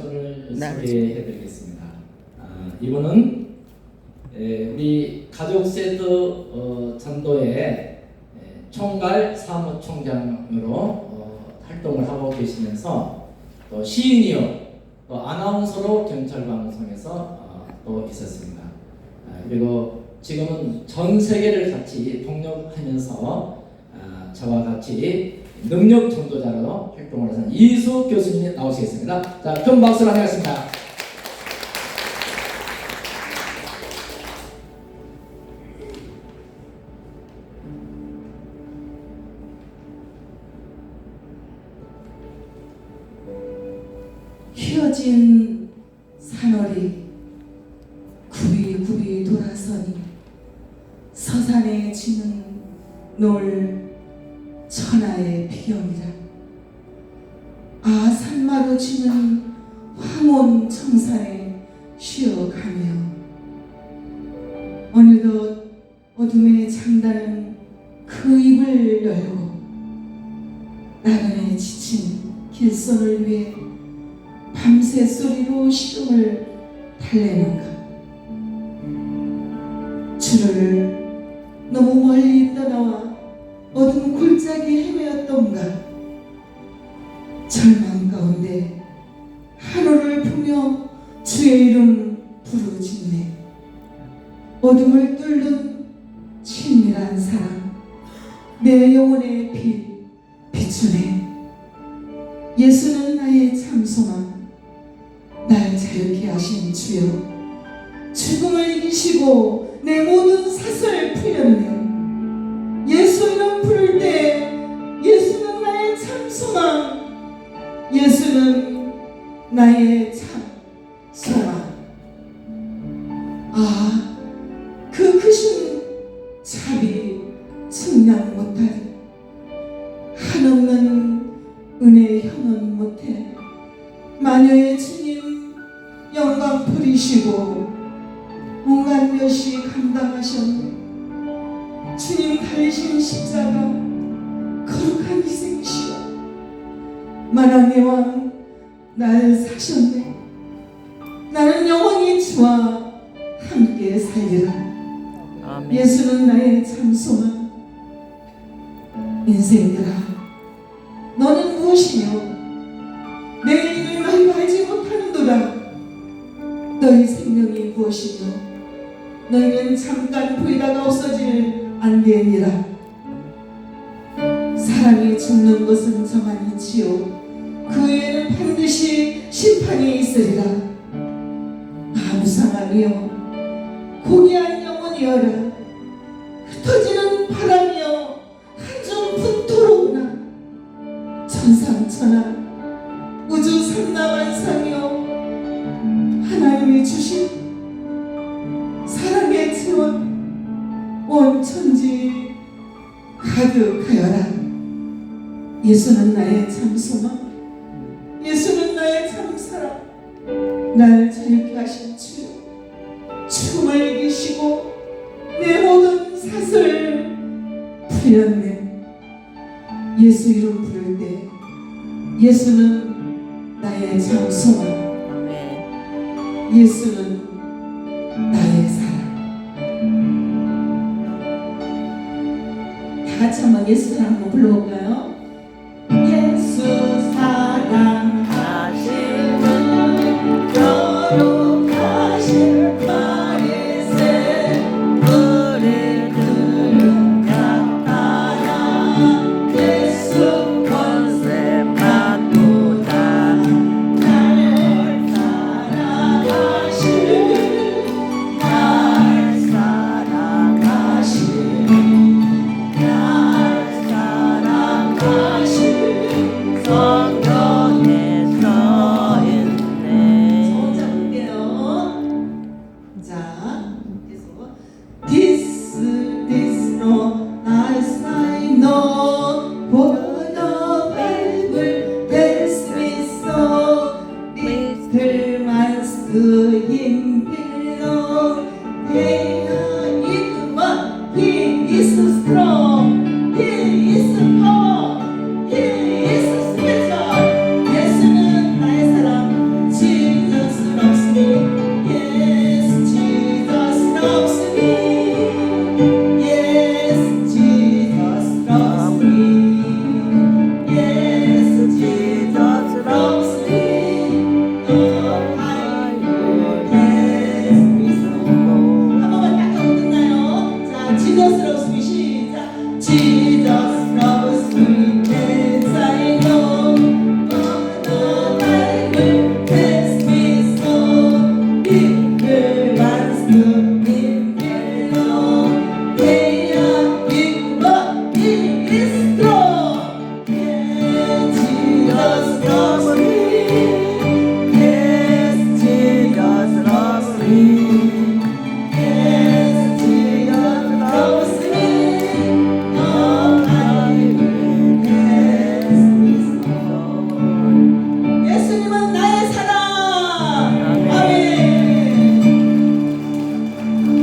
분을 네. 소개해드리겠습니다. 아, 이분은 에, 우리 가족 세트 어, 전도의 에, 총괄 사무총장으로 어, 활동을 하고 계시면서 또 시인이요, 또 아나운서로 경찰 방송에서 어, 또 있었습니다. 아, 그리고 지금은 전 세계를 같이 동력하면서 아, 저와 같이 능력 전도자로 활동을 하는 이수 교수님이 나오시겠습니다. 자, 큰 박수로 환영하겠습니다. 휘어진 산월이 굽이굽이 돌아서니 서산에 지는 놀 천하의 비경이라. 아 산마루 지는 황혼 청산에 쉬어가며. 어느덧 어둠의 장단은 그 입을 열고 나그네 지친 길선을 위해 밤새 소리로 시름을 달래는가 주를 너무 멀리 떠나와 어둠 골 주의 이름 부르짖네. 어둠을 뚫는 친밀한 사랑. 내 영혼의 빛 비추네. 예수는 나의 참 소망. 날 자유케 하신 주여 죽음을 이기시고 내 모든 사슬을 풀렸네 그 크신 자비 측량 못하리 한없는 은혜 형은 못해 마녀의 주님 영광 부리시고 온갖 멸시 감당하셨네. 주님 달리신 십자가 거룩한 희생이시오. 만왕의 왕날 사셨네. 나는 영원히 주와 함께 살리라 아멘. 예수는 나의 참 소망. 인생들아 너는 무엇이며 내일을 너희가 알지 못하는도다. 너희 생명이 무엇이며 너희는 잠깐 보이다가 없어질 안개니라. 사람이 죽는 것은 저만이지요. 그 후에는 반드시 심판이 있으리라. 아 무상하며 고귀한 영혼이여라 흩어지는 바람이여 한중 분토로구나 천상천하 우주 삼라만상이여 하나님이 주신 사랑의 지원 온 천지 가득하여라. 예수는 나의 참 소망 풀렸네 예수 이름 부를 때 예수는 나의 아멘. 예수는 나의 사랑 다 같이 한번 예수 사랑 한번 불러볼까요? Bible tells me so little 만쓰인